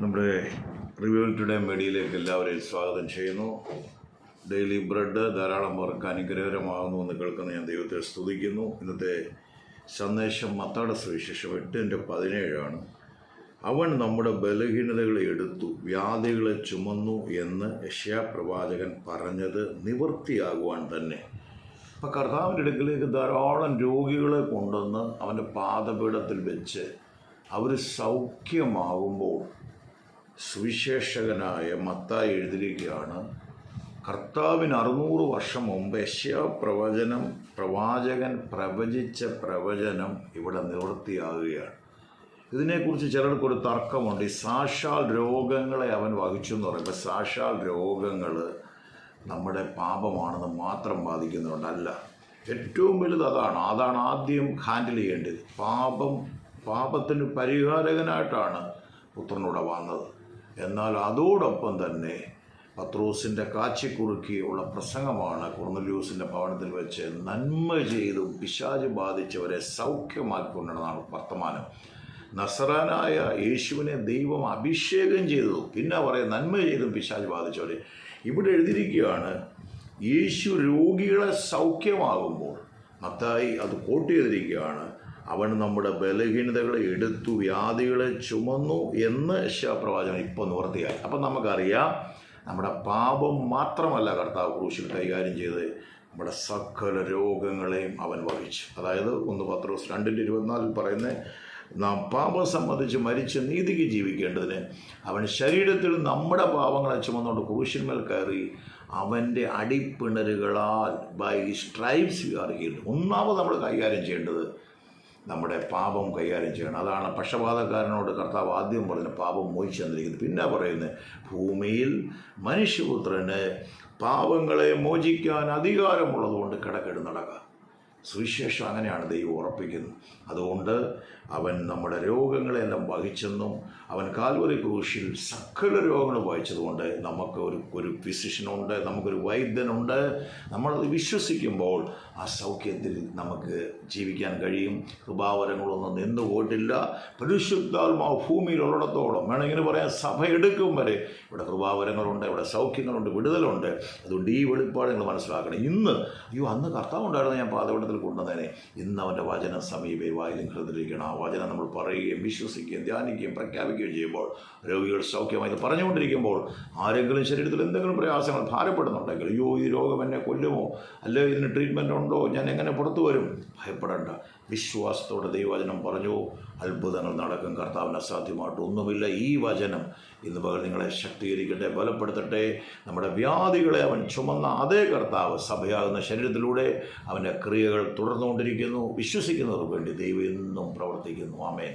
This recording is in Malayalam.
നമ്മുടെ റിവ്യൂൽ ടുഡേ മീഡിയയിലേക്ക് എല്ലാവരെയും സ്വാഗതം ചെയ്യുന്നു. ഡെയിലി ബ്രെഡ് ധാരാളം പേർക്ക് അനുഗ്രഹകരമാകുന്നു എന്ന് കേൾക്കുന്ന ഞാൻ ദൈവത്തെ സ്തുതിക്കുന്നു. ഇന്നത്തെ സന്ദേശം മത്താട സുവിശേഷം എട്ടിന്റെ പതിനേഴാണ്. അവൻ നമ്മുടെ ബലഹീനതകളെ എടുത്തു വ്യാധികളെ ചുമന്നു എന്ന് യശയാപ്രവാചകൻ പറഞ്ഞത് നിവൃത്തിയാകുവാൻ തന്നെ. അപ്പം കർത്താവിന്റെ അടുക്കിലേക്ക് ധാരാളം രോഗികളെ കൊണ്ടുവന്ന് അവന്റെ പാദപീഠത്തിൽ വെച്ച് അവർ സൗഖ്യമാകുമ്പോൾ സുവിശേഷകനായ മത്തായി എഴുതിയിരിക്കുകയാണ് കർത്താവിന് അറുന്നൂറ് വർഷം മുമ്പ് യശ്യാ പ്രവചനം പ്രവാചകൻ പ്രവചിച്ച പ്രവചനം ഇവിടെ നിവൃത്തിയാകുകയാണ്. ഇതിനെക്കുറിച്ച് ചിലർക്കൊരു തർക്കമുണ്ട്. ഈ സാക്ഷാൽ രോഗങ്ങളെ അവൻ വഹിച്ചു എന്ന് പറയുമ്പോൾ സാക്ഷാൽ രോഗങ്ങൾ നമ്മുടെ പാപമാണെന്ന് മാത്രം ബാധിക്കുന്നതുകൊണ്ടല്ല ഏറ്റവും വലുത് അതാണ്. അതാണ് ആദ്യം ഹാൻഡിൽ ചെയ്യേണ്ടത്. പാപം പാപത്തിന് പരിഹാരകനായിട്ടാണ് പുത്രനൂടെ വന്നത്. എന്നാൽ അതോടൊപ്പം തന്നെ പത്രോസിന്റെ കാച്ചിക്കുറുക്കിയുള്ള പ്രസംഗമാണ് കുർന്നലൂസിന്റെ ഭവനത്തിൽ വെച്ച് നന്മ ചെയ്തും പിശാജ് ബാധിച്ചവരെ സൗഖ്യമാക്കിക്കൊണ്ടെന്നാണ് വർത്തമാനം. നസറാനായ യേശുവിനെ ദൈവം അഭിഷേകം ചെയ്തു. പിന്നെ പറയാം നന്മ ചെയ്തും പിശാജ് ബാധിച്ചവരെ. ഇവിടെ എഴുതിയിരിക്കുകയാണ് യേശു രോഗികളെ സൗഖ്യമാകുമ്പോൾ മത്തായി അത് കോട്ട് ചെയ്തിരിക്കുകയാണ് അവൻ നമ്മുടെ ബലഹീനതകളെ എടുത്തു വ്യാധികളെ ചുമന്നു എന്ന് പ്രവാചകൻ ഇപ്പോൾ നിവർത്തിയായി. അപ്പം നമുക്കറിയാം നമ്മുടെ പാപം മാത്രമല്ല കർത്താവ് ക്രൂശിൽ കൈകാര്യം ചെയ്ത് നമ്മുടെ സകല രോഗങ്ങളെയും അവൻ വഹിച്ചു. അതായത് ഒന്ന് പത്ത് ദിവസം രണ്ടിന്റെ ഇരുപത്തിനാലിൽ പറയുന്ന നാം പാപം സംബന്ധിച്ച് മരിച്ച് നീതിക്ക് ജീവിക്കേണ്ടതിന് അവൻ ശരീരത്തിൽ നമ്മുടെ പാപങ്ങളെ ചുമന്നുകൊണ്ട് ക്രൂശിന്മേൽ കയറി അവന്റെ അടിപ്പിണരുകളാൽ ബൈ സ്ട്രൈബ്സ് ആർ ഹീൽഡ് ഒന്നാമത് നമ്മൾ കൈകാര്യം ചെയ്യേണ്ടത് നമ്മുടെ പാപം കൈകാര്യം ചെയ്യണം. അതാണ് പക്ഷപാതക്കാരനോട് കർത്താവ് ആദ്യം പറഞ്ഞ പാപം മോഹിച്ചു തന്നിരിക്കുന്നത് പിന്നെ പറയുന്നത് ഭൂമിയിൽ മനുഷ്യപുത്രന് പാപങ്ങളെ മോചിക്കാൻ അധികാരമുള്ളതുകൊണ്ട് കിടക്കെട് നടക്കുക സുവിശേഷം അങ്ങനെയാണ് ദൈവം ഉറപ്പിക്കുന്നത്. അതുകൊണ്ട് അവൻ നമ്മുടെ രോഗങ്ങളെല്ലാം വഹിച്ചെന്നും അവൻ കാൽവരി ക്രൂശിൽ സകല രോഗങ്ങളും വഹിച്ചതുകൊണ്ട് നമുക്ക് ഒരു ഒരു ഫിസിഷ്യനുണ്ട് നമുക്കൊരു വൈദ്യനുണ്ട്. നമ്മളത് വിശ്വസിക്കുമ്പോൾ ആ സൗഖ്യത്തിൽ നമുക്ക് ജീവിക്കാൻ കഴിയും. കൃപാവരങ്ങളൊന്നും നിന്നു പോയിട്ടില്ല. പരിശുദ്ധാത്മാവ് ഭൂമിയിലുള്ളിടത്തോളം വേണമെങ്കിൽ പറയാം സഭ എടുക്കും വരെ. ഇവിടെ കൃപാവരങ്ങളുണ്ട് ഇവിടെ സൗഖ്യങ്ങളുണ്ട് വിടുതലുണ്ട്. അതുകൊണ്ട് ഈ വെളിപ്പാട് നിങ്ങൾ മനസ്സിലാക്കണം. ഇന്ന് അയ്യോ അന്ന് കർത്താവ് ഉണ്ടായിരുന്നു ഞാൻ പാതവട്ടത്തിൽ നേരെ ഇന്ന് അവന്റെ വചനം സമീപേ വായിലും ഹൃദയിരിക്കണം ആ വചനം നമ്മൾ പറയുകയും വിശ്വസിക്കുകയും ധ്യാനിക്കുകയും പ്രഖ്യാപിക്കുകയും ചെയ്യുമ്പോൾ രോഗികൾ സൗഖ്യമായി പറഞ്ഞുകൊണ്ടിരിക്കുമ്പോൾ ആരെങ്കിലും ശരീരത്തിൽ എന്തെങ്കിലും പ്രയാസങ്ങൾ ഭാരപ്പെടുന്നുണ്ടെങ്കിൽ അയ്യോ ഈ രോഗം എന്നെ കൊല്ലുമോ? അല്ലയോ ഇതിന് ട്രീറ്റ്മെന്റ് ഉണ്ടോ? ഞാൻ എങ്ങനെ പുറത്തു വരും? ഭയപ്പെടേണ്ട. വിശ്വാസത്തോടെ ദൈവവചനം പറഞ്ഞു. അത്ഭുതങ്ങൾ നടക്കും. കർത്താവിന് അസാധ്യമായിട്ട് ഒന്നുമില്ല. ഈ വചനം ഇന്ന് പകൽ നിങ്ങളെ ശക്തീകരിക്കട്ടെ ബലപ്പെടുത്തട്ടെ. നമ്മുടെ വ്യാധികളെ അവൻ ചുമന്ന അതേ കർത്താവ് സഭയാകുന്ന ശരീരത്തിലൂടെ അവന്റെ ക്രിയകൾ തുടർന്നുകൊണ്ടിരിക്കുന്നു. വിശ്വസിക്കുന്നവർക്ക് വേണ്ടി ദൈവം എന്നും പ്രവർത്തിക്കുന്നു. ആമേൻ.